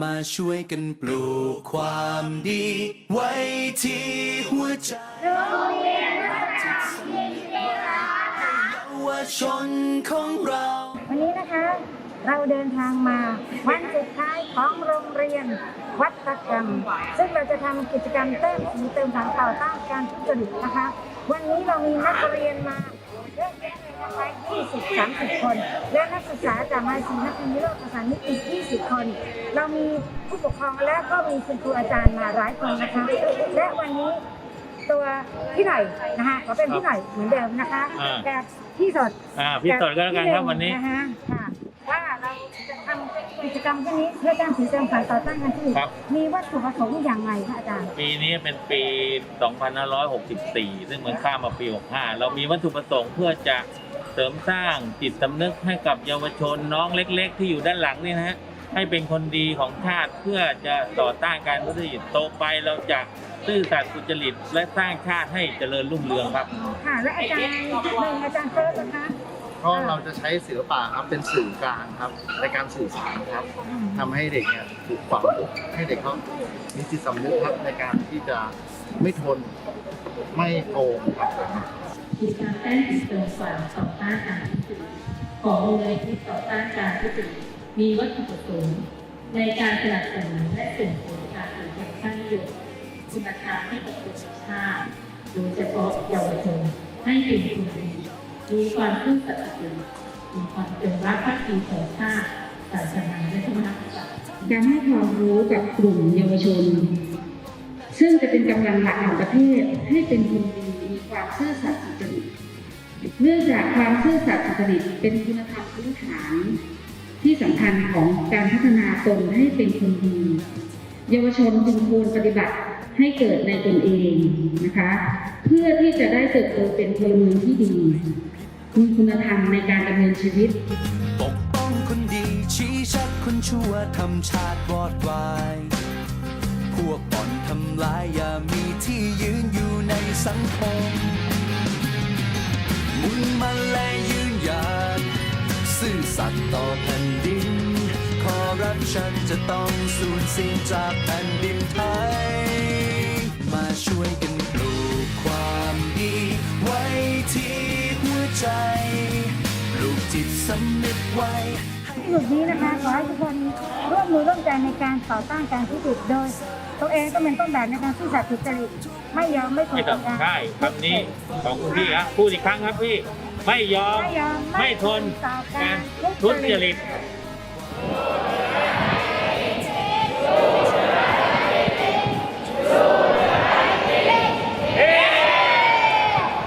มาช่วยกันปลูกความดี ไว้ที่หัวใจโรงเรียาวชนของเรา วันนี้นะคะ เราเดินทางมาวันสุดท้ายของโรงเรียนวัตกรรม ซึ่งเราจะทำกิจกรรมเติมสีเติมสารต่อต้านการทุจริตนะคะ วันนี้เรามีนักเรียนมา นะคะ20 30คน และนักศึกษาจากมหาวิทยาลัยนักวิโรธภาษานิติ20คน เรามีผู้ปกครองและก็มีคุณครูอาจารย์มาหลายคนนะคะ และวันนี้ตัวพี่หน่อยนะคะขอเป็นพี่หน่อยเหมือนเดิมนะคะอ่ากับพี่สด อ่าพี่สดก็แล้วกันครับวันนี้ะคะค่ะว่าเราจะทำกิจกรรมที่นี้เพื่อการสื่อสารต่อต้านการทุจริตครับ มีวัตถุประสงค์อย่างไรคะอาจารย์ ปีนี้เป็นปี 2564 ซึ่งเหมือนข้ามมาปี 65 เรามีวัตถุประสงค์เพื่อจะ เสริมสร้างจิตสำนึกให้กับเยาวชนน้องเล็ก ๆ ที่อยู่ด้านหลังนี่นะฮะให้เป็นคนดีของชาติเพื่อจะต่อต้านการทุจริตโตไปเราจะซื่อสัตย์สุจริตและสร้างชาติให้เจริญรุ่งเรืองครับ ค่ะและอาจารย์หนึ่งอาจารย์เฟิร์สนะคะก็เราจะใช้ศิลปะครับเป็นสื่อกลางครับ ในการสื่อสารครับทำให้เด็กเนี่ยถูกฝังให้เด็กเขามีจิตสำนึกครับในการที่จะไม่ทนไม่โกงครับผม กิจกรรมแต้มสีเติมฝันต่อต้านการทุจริตของมูลนิธิต่อต้านการทุจริตมีวัตถุประสงค์ในการสนับสนุนและส่งเสริมการปลูกฝังสร้งประโยชน์คุณธรรมให้กับประชาชาติโดยเฉพาะเยาวชนให้เป็นคนดีมีความซื่อสัตย์สุจริตมีความจงรักภักดีต่อชาติศาสนาและพระมหากษัตริย์การให้ความรู้กับกลุ่มเยาวชน ซึ่งจะเป็นกำลังหลักของประเทศให้เป็นคนดี มีความซื่อสัตย์สุจริต เนื่องจากความซื่อสัตย์สุจริตเป็นคุณธรรมพื้นฐานที่สำคัญของการพัฒนาตนให้เป็นคนดีเยาวชนจึงควรปฏิบัติให้เกิดในตนเองนะคะ เพื่อที่จะได้เติบโตเป็นพลเมืองที่ดี มีคุณธรรมในการดำเนินชีวิต ปกป้องคนดีชี้ชัดคนชั่วทำชาติวอดวายพวกบ่อนทำลายอย่ามีที่ยืนอยู่ในสังคม สัตย์ต่อแผ่นดินคอร์รัปชันจะต้องสูญสิ้นจากแผ่นดินไทย มาช่วยกันปลูกความดีไว้ที่หัวใจ ปลูกจิตสำนึกไว้ที่สุดนี้นะคะขอให้ทุกคนร่วมมือร่วมใจในการต่อต้านการทุจริตโดย ตัวเองต้องเป็นต้นแบบในการซื่อสัตย์สุจริตไม่ยอมไม่ทนไม่ต่ต้อองการ ใช่คำนี้ของคุณพี่ครับพูดอีกครั้งครับพี่ ไม่ยอม ไม่ทนทุจริต